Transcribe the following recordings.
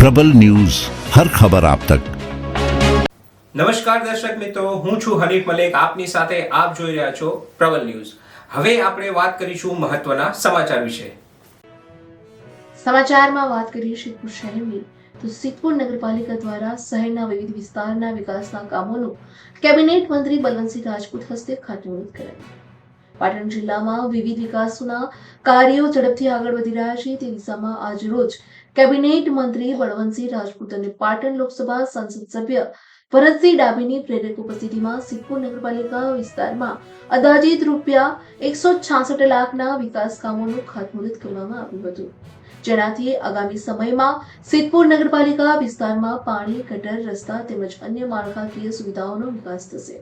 પ્રબલ news હર ખબર આપ તક. નમસ્કાર દર્શક મિત્રો હું છું હરીફ મલેક. આપની સાથે આપ જોઈ રહ્યા છો પ્રબલ ન્યૂઝ. હવે આપણે વાત કરીશું મહત્વના સમાચાર વિશે. સમાચારમાં વાત કરીએ સિદ્ધપુર શહેરની તો સિદ્ધપુર નગરપાલિકા દ્વારા શહેરના વિવિધ વિસ્તારના વિકાસના કામોનું કેબિનેટ મંત્રી બલવંતસિંહ રાજપૂત હસ્તે ખાતમુહૂર્ત કરાયું. પાટણ જિલ્લામાં વિવિધ વિકાસના કાર્યો ઝડપથી આગળ વધી રહ્યા છે. તે દિશામાં આજરોજ કેબિનેટ મંત્રી બળવંતસિંહ રાજપૂત અને પાટણ લોકસભા સંસદ સભ્ય ભરતસિંહ ડાભીની પ્રેરક ઉપસ્થિતિમાં સિદ્ધપુર નગરપાલિકા વિસ્તારમાં અંદાજિત રૂપિયા એકસો છાસઠ લાખના વિકાસ કામોનું ખાતમુહૂર્ત કરવામાં આવ્યું હતું. જેનાથી આગામી સમયમાં સિદ્ધપુર નગરપાલિકા વિસ્તારમાં પાણી, ગટર, રસ્તા તેમજ અન્ય માળખાકીય સુવિધાઓનો વિકાસ થશે.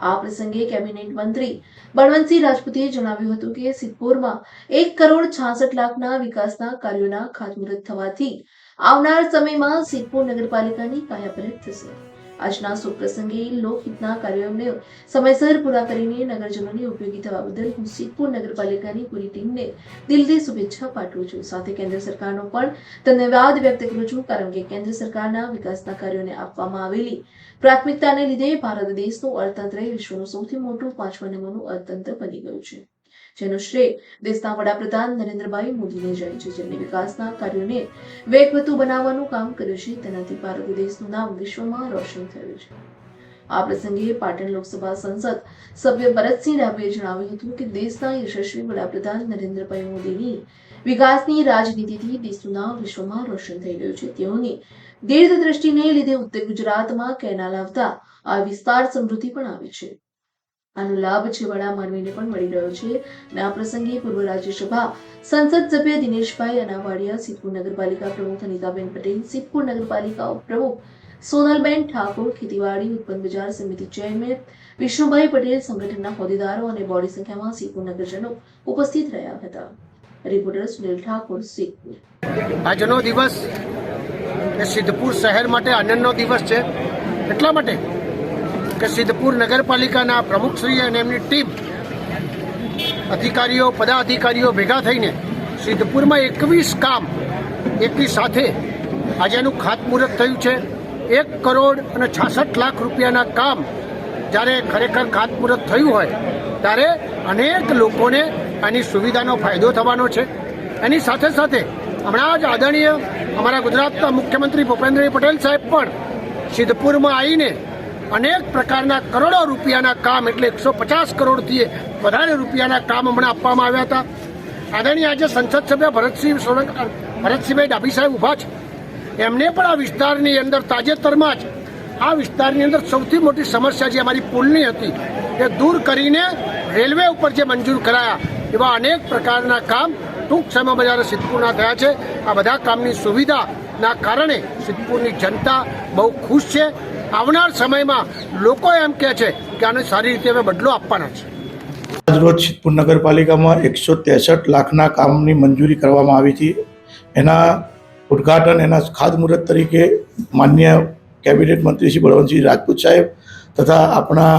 આ પ્રસંગે કેબિનેટ મંત્રી બળવંતસિંહ રાજપૂતે જણાવ્યું હતું કે સિદ્ધપુરમાં એક કરોડ છાસઠ લાખના વિકાસના કાર્યોના ખાતમુહૂર્ત થવાથી આવનાર સમયમાં સિદ્ધપુર નગરપાલિકાની કાયાપલટ થશે. આજના સુપ્રસંગે પ્રસંગે લોકહિતના કાર્યોને સમયસર પૂરા કરીને નગરજનોને ઉપયોગી થવા બદલ હું સિદ્ધપુર નગરપાલિકાની પૂરી ટીમને દિલથી શુભેચ્છા પાઠવું છું. સાથે કેન્દ્ર સરકારનો પણ ધન્યવાદ વ્યક્ત કરું છું, કારણ કે કેન્દ્ર સરકારના વિકાસના કાર્યોને આપવામાં આવેલી પ્રાથમિકતાને લીધે ભારત દેશનું અર્થતંત્ર વિશ્વનું સૌથી મોટું પાંચમા નંબરનું અર્થતંત્ર બની ગયું છે. જેનો શ્રેય દેશના વડાપ્રધાન નરેન્દ્રભાઈ મોદીને જાય છે. જેમણે વિકાસના કાર્યોને વેગવતુ બનાવવાનું કામ કર્યું છે, તેનાથી ભારત દેશનું નામ વિશ્વમાં રોશન થયું છે. આ પ્રસંગે પાટણ લોકસભા સંસદ સભ્ય ભરતસિંહ રાવીએ જણાવ્યું હતું કે દેશના યશસ્વી વડાપ્રધાન નરેન્દ્રભાઈ મોદીની વિકાસની રાજનીતિથી દેશનું નામ વિશ્વમાં રોશન થઈ ગયું છે. તેઓની દીર્ઘ દ્રષ્ટિને લીધે ઉત્તર ગુજરાતમાં કેનાલ આવતા આ વિસ્તાર સમૃદ્ધિ પણ આવે છે. આનો લાભ છેવાડા માનવીને પણ મળી રહ્યો છે. અને આ પ્રસંગે પૂર્વ રાજ્યસભા સંસદ સભ્ય દિનેશભાઈ અનાવાડિયા, સિદ્ધપુર નગરપાલિકા પ્રમુખ અનિતાબેન પટેલ, સિદ્ધપુર નગરપાલિકા પ્રમુખ સોનલબેન ઠાકોર, ખેતીવાડી ઉત્પન્ન બજાર સમિતિ ચેરમેન વિષ્ણુભાઈ પટેલ, સંગઠનના હોદ્દેદારો અને બોડી સંખ્યામાં સિદ્ધપુર નગરજનો ઉપસ્થિત રહ્યા હતા. રિપોર્ટર સુનિલ ઠાકોર, સિદ્ધપુર. આજનો દિવસ એ સિદ્ધપુર શહેર માટે આનંદનો દિવસ છે. એટલા માટે કે સિદ્ધપુર નગરપાલિકાના પ્રમુખશ્રી અને એમની ટીમ અધિકારીઓ, પદાધિકારીઓ ભેગા થઈને સિદ્ધપુરમાં એકવીસ કામ એકની સાથે આજે એનું ખાતમુહૂર્ત થયું છે. એક કરોડ અને છાસઠ લાખ રૂપિયાના કામ જ્યારે ખરેખર ખાતમુહૂર્ત થયું હોય ત્યારે અનેક લોકોને આની સુવિધાનો ફાયદો થવાનો છે. એની સાથે સાથે હમણાં જ આદરણીય અમારા ગુજરાતના મુખ્યમંત્રી ભૂપેન્દ્રભાઈ પટેલ સાહેબ પણ સિદ્ધપુરમાં આવીને અનેક પ્રકારના કરોડો રૂપિયાના કામ, એટલે એકસો પચાસ કરોડથી વધારે રૂપિયાના કામ હમણાં આપવામાં આવ્યા હતા. આદરણીય આજે સંસદ સભ્ય ભરતસિંહ સોલંકી ભરતસિંહભાઈ ડાભી સાહેબ ઊભા છે. એમને પણ આ વિસ્તારની અંદર તાજેતરમાં જ, આ વિસ્તારની અંદર સૌથી મોટી સમસ્યા જે અમારી પુલની હતી, એ દૂર કરીને રેલવે ઉપર જે મંજૂર કરાયા, એવા અનેક પ્રકારના કામ ટૂંક સમયમાં બજારે સિદ્ધપુરના થયા છે. આ બધા કામની સુવિધાના કારણે સિદ્ધપુરની જનતા બહુ ખુશ છે. આવનાર સમયમાં લોકો એમ કહે છે કે આને સારી રીતે અમે બદલો આપવાના છે. આજરોજ સિદ્ધપુર નગરપાલિકામાં એકસો ત્રેસઠ લાખના કામની મંજૂરી કરવામાં આવી હતી. એના ઉદ્ઘાટન, એના ખાતમુહૂર્ત તરીકે માન્ય કેબિનેટ મંત્રી શ્રી બળવંતસિંહ રાજપૂત સાહેબ તથા આપણા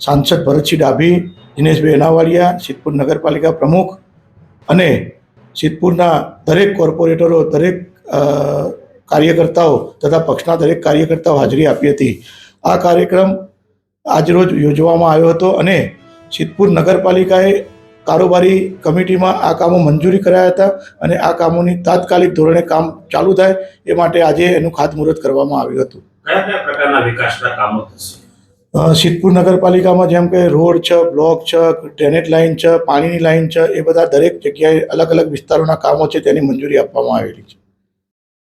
સાંસદ ભરતસિંહ ડાભી, દિનેશભાઈ અનાવાડિયા સિદ્ધપુર નગરપાલિકા પ્રમુખ અને સિદ્ધપુરના દરેક કોર્પોરેટરો, દરેક કાર્યકર્તાઓ તથા પક્ષના દરેક કાર્યકર્તાઓ હાજરી આપી હતી. આ કાર્યક્રમ આજરોજ યોજવામાં આવ્યો હતો અને સિદ્ધપુર નગરપાલિકાએ કારોબારી કમિટીમાં આ કામો મંજૂરી કરાયા હતા અને આ કામોની તાત્કાલિક ધોરણે કામ ચાલુ થાય એ માટે આજે એનું ખાતમુહૂર્ત કરવામાં આવ્યું હતું. કયા કયા પ્રકારના વિકાસના કામો સિદ્ધપુર નગરપાલિકામાં જેમ કે રોડ છે બ્લોક છે ડ્રેનેજ લાઇન છે પાણીની લાઇન છે એ બધા દરેક જગ્યાએ અલગ અલગ વિસ્તારોના કામો છે તેની મંજૂરી આપવામાં આવેલી છે.